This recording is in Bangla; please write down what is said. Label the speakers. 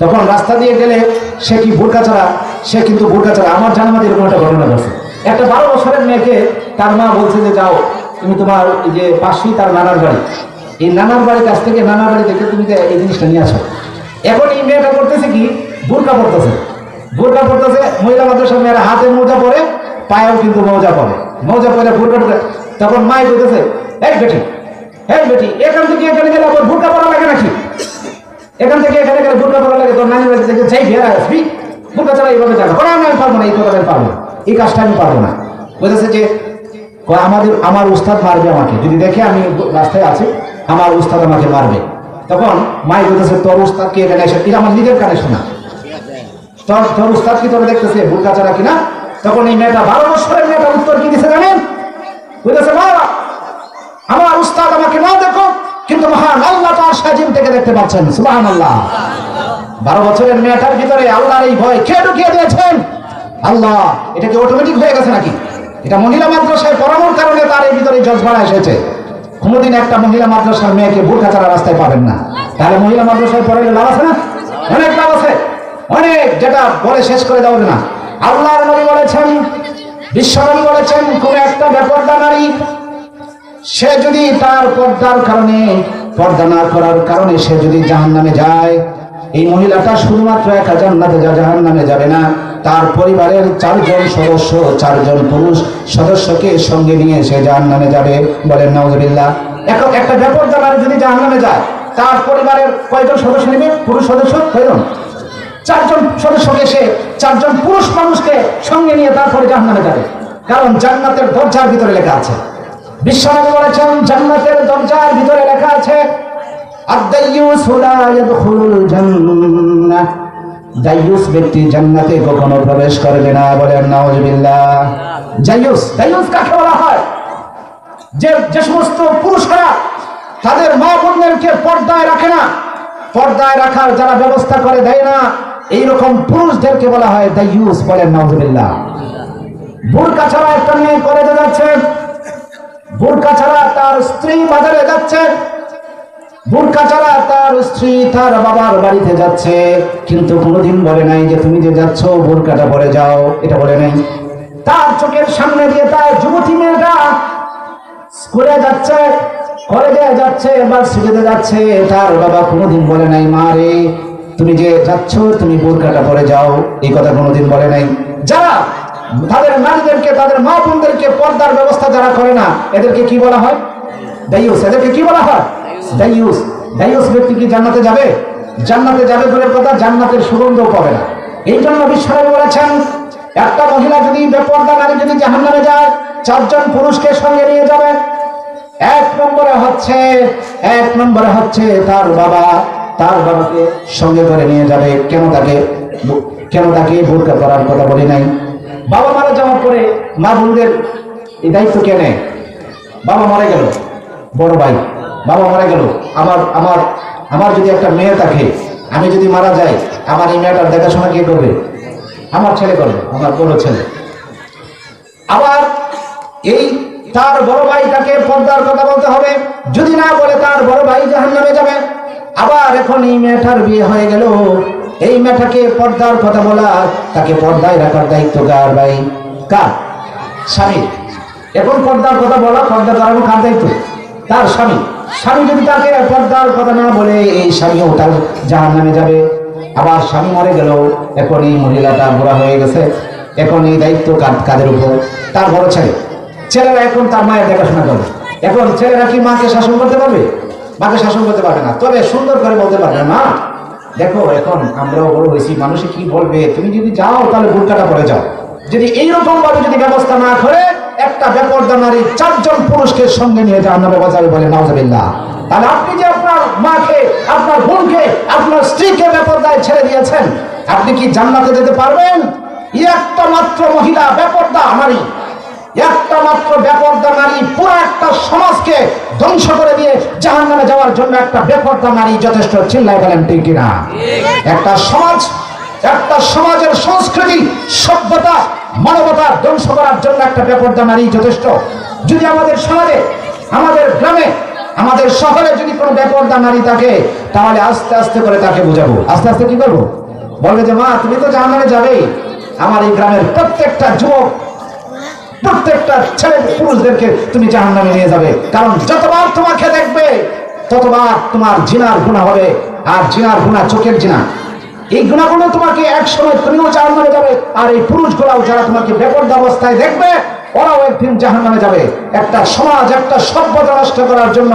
Speaker 1: তখন রাস্তা দিয়ে গেলে সে কি বোরকা ছাড়া, সে কিন্তু বোরকা ছাড়া। আমার জানা মতো এরকম একটা ঘটনা ঘটছে। একটা বারো বছরের মেয়েকে তার মা বলছে যে, যাও, তুমি তোমার যে পাশেই তার নানার বাড়ি। এই নানার বাড়ির কাছ থেকে নানার বাড়ি থেকে তুমি এই জিনিসটা নিয়ে আসো। এখন এই মেয়েটা করতেছে কি? বোরকা পড়তেছে বোরকা পড়তেছে মহিলা মাদ্রাসার মেয়েরা হাতে মোজা পরে, পায়েও কিন্তু মৌজা পরে। মৌজা পরে বোরকা ঢুকে তখন মাই বলতেছে, এই বেটি এই বেটি, এখান থেকে এখানে গেলে আবার বোরকা পরা লাগে নাকি? এখান থেকে এখানে গেলে বোরকা পরা আসবি। এইভাবে আমি পারব না, এই কথা আমি পারব এই কাজটা আমি পারব না। বলেছে যে আমাদের, আমার উস্তাদ মারবে আমাকে। যদি দেখে আমি রাস্তায় আছি, আমার উস্তাদ আমাকে মারবে। তখন মাই বলতেছে, তোর উস্তাদকে এখানে এসে এটা আমার নিজের কানে শোনা। তোর তোর উস্তাদ কি তোর দেখতেছে? কিনা? তখন এই মেয়েটা বারো বছরের মেয়েটা উত্তর কি দিছে জানেন? বাবা, আমার উস্তাদ আমাকে না দেখো, কিন্তু মহান আল্লাহ তার সাজিম থেকে দেখতে পাচ্ছেন। সুবাহান আল্লাহ বারো বছরের মেয়েটার ভিতরে আল্লাহর এই ভয় কে ঢুকিয়ে দিয়েছেন? আল্লাহ, এটা কি অটোমেটিক হয়ে গেছে নাকি? এটা মহিলা মাদ্রাসায় পড়ানোর কারণে তার এই ভিতরে জজবাড়া এসেছে। কোনোদিন একটা মহিলা মাদ্রাসার মেয়েকে বোরখা ছাড়া রাস্তায় পাবেন না। তাহলে মহিলা মাদ্রাসায় পড়ালে লাভ আছে না? অনেক লাভ আছে। অনেক, যেটা বলে শেষ করে দেওয়া না। আল্লাহর নবী বলেছেন, বিশ্বনবী বলেছেন, কোন একটা ব্যাপারটা নারী, সে যদি তার পর্দার কারণে, পর্দা না করার কারণে সে যদি জাহান নামে যায় এই মহিলাটা শুধুমাত্র একা জান্নাতে যা জাহান নামে যাবে না। তার পরিবারের চারজন সদস্য, চারজন পুরুষ সদস্যকে সঙ্গে নিয়ে সে জাহান নামে যাবে। বলেন নওয়াজবিল্লাহ এক- একটা ব্যাপার নারী যদি জাহান নামে যায়, তার পরিবারের কয়জন সদস্য নেবে? পুরুষ সদস্য কয়জন? চারজন সদস্যকে সে, চারজন পুরুষ মানুষকে সঙ্গে নিয়ে তারপরে জাহান্নামে যাবে। কারণ জান্নাতের দরজার ভিতরে লেখা আছে। বিশ্বনাথ বলেছেন, জান্নাতের দরজার ভিতরে লেখা আছে ব্যক্তি জান্নাতে কখনো প্রবেশ করবে না বলেন কাকে বলা হয়? যে যে সমস্ত পুরুষরা তাদের মা বোনদেরকে পর্দায় রাখে না, পর্দায় রাখার যারা ব্যবস্থা করে দেয় না, এইরকম পুরুষদেরকে বলা হয় দাইয়ুস বলেন নাউজুবিল্লাহ। বুরকা ছাড়া একটা মেয়ে কলেজে যাচ্ছে, বুরকা ছাড়া তার স্ত্রী বাজারে যাচ্ছে বুরকা ছাড়া তার স্ত্রী তার বাবার বাড়িতে যাচ্ছে, কিন্তু কোনোদিন বলে নাই যে তুমি যে যাচ্ছ, বুরকাটা পরে যাও, এটা বলে নাই। তার চোখের সামনে দিয়ে তার যুবতী মেয়েটা স্কুলে যাচ্ছে, কলেজে যাচ্ছে ভার্সিটিতে যাচ্ছে, তার বাবা কোনোদিন বলে নাই, মা রে, তুমি যে যাচ্ছ, তুমি বোরকাটা পরে যাও। এই কথা কোনোদিন বলে নাই। যারা তাদের নারীদেরকে, তাদের মা বোনদেরকে পর্দার ব্যবস্থা যারা করে না, এদেরকে কি বলা হয়? দাইয়ুস এদেরকে কি বলা হয়? দাইয়ুস দাইয়ুস ব্যক্তি কি জান্নাতে যাবে? জান্নাতে যাবে বলে কথা জান্নাতের সুগন্ধও পাবে না। এই জন্য বিশ্বনবী বলেছেন, একটা মহিলা যদি বেপর্দা নারী যদি জাহান্নামে যায়, চারজন পুরুষকে সঙ্গে নিয়ে যাবে। এক নম্বরে হচ্ছে, এক নম্বরে হচ্ছে তার বাবা, তার বাবাকে সঙ্গে করে নিয়ে যাবে। কেন তাকে কেন তাকে বোরকা করার কথা বলি নাই? বাবা মারা যাওয়ার পরে মা বোনদের এই দায়িত্ব কে নেয়? বাবা মারা গেল, বড় ভাই। বাবা মারা গেল। আমার আমার আমার যদি একটা মেয়ে থাকে, আমি যদি মারা যাই, আমার এই মেয়েটার দেখাশোনা কে করবে? আমার ছেলে করবে, আমার বড় ছেলে। আবার এই তার বড় ভাই তাকে পর্দার কথা বলতে হবে। যদি না বলে তার বড় ভাই জাহান নামে যাবে। আবার এখন এই মেয়েটার বিয়ে হয়ে গেল। এই মেয়েটাকে পর্দার কথা বলা, তাকে পর্দায় রাখার দায়িত্ব কার ভাই? কার? স্বামী এখন পর্দার কথা বলা, পর্দা করানো কার দায়িত্ব? তার স্বামী। স্বামী যদি তাকে পর্দার কথা না বলে, এই স্বামীও তার জাহান নামে যাবে। আবার স্বামী মরে গেল এখন এই মহিলাটা বুড়া হয়ে গেছে। এখন এই দায়িত্ব কাদের উপর? তার বড় ছেলে। ছেলেরা এখন তার মায়ের দেখাশোনা করবে। এখন ছেলেরা কি মাকে শাসন করতে পারবে? মাকে শাসন করতে পারবে না। তবে সুন্দর করে বলতে পারবে না দেখো, এখন আমরাও বড় হয়েছি, মানুষে কি বলবে? তুমি যদি যাও, তাহলে বুটকাটা পরে যাও। যদি এইরকম ভাবে যদি ব্যবস্থা না করে একটা বেপর্দা নারী চারজন পুরুষকে সঙ্গে নিয়ে যান নামে বাজারে বলে নাওজাবিল্লাহ তাহলে আপনি যে আপনার মাকে আপনার বোনকে আপনার স্ত্রীকে বেপর্দায় ছেড়ে দিয়েছেন আপনি কি জান্নাতে যেতে পারবেন? একটা মাত্র মহিলা বেপর্দা নারী একটা মাত্র বেপর্দা নারী পুরো একটা সমাজকে ধ্বংস করে দিয়ে জাহান নামে যাওয়ার জন্য একটা বেপর্দা নারী যথেষ্ট চিল্লাই গেলেন ঠিক কিনা? একটা সমাজ একটা সমাজের সংস্কৃতি সভ্যতা মানবতা ধ্বংস করার জন্য একটা বেপর্দা নারী যথেষ্ট। যদি আমাদের সমাজে, আমাদের গ্রামে, আমাদের শহরে যদি কোনো বেপর্দা নারী থাকে, তাহলে আস্তে আস্তে করে তাকে বুঝাবো। আস্তে আস্তে কি করব? বলবে যে, মা, তুমি তো জাহান্নামে যাবেই। আমার এই গ্রামের প্রত্যেকটা যুবক, প্রত্যেকটা ছেলে পুরুষদেরকে তুমি জাহান নামে নিয়ে যাবে। কারণ যতবার তোমাকে দেখবে, ততবার তোমার জিনার গুণা হবে। আর জিনার গুণা চোখের জিনা। এই গুণাগুলো তোমাকে এক সময় তুমিও জাহান নামে যাবে, আর এই পুরুষ পুরুষগুলাও যারা তোমাকে বেপর্দ অবস্থায় দেখবে, ওরাও একদিন জাহান নামে যাবে। একটা সমাজ, একটা সভ্যতা নষ্ট করার জন্য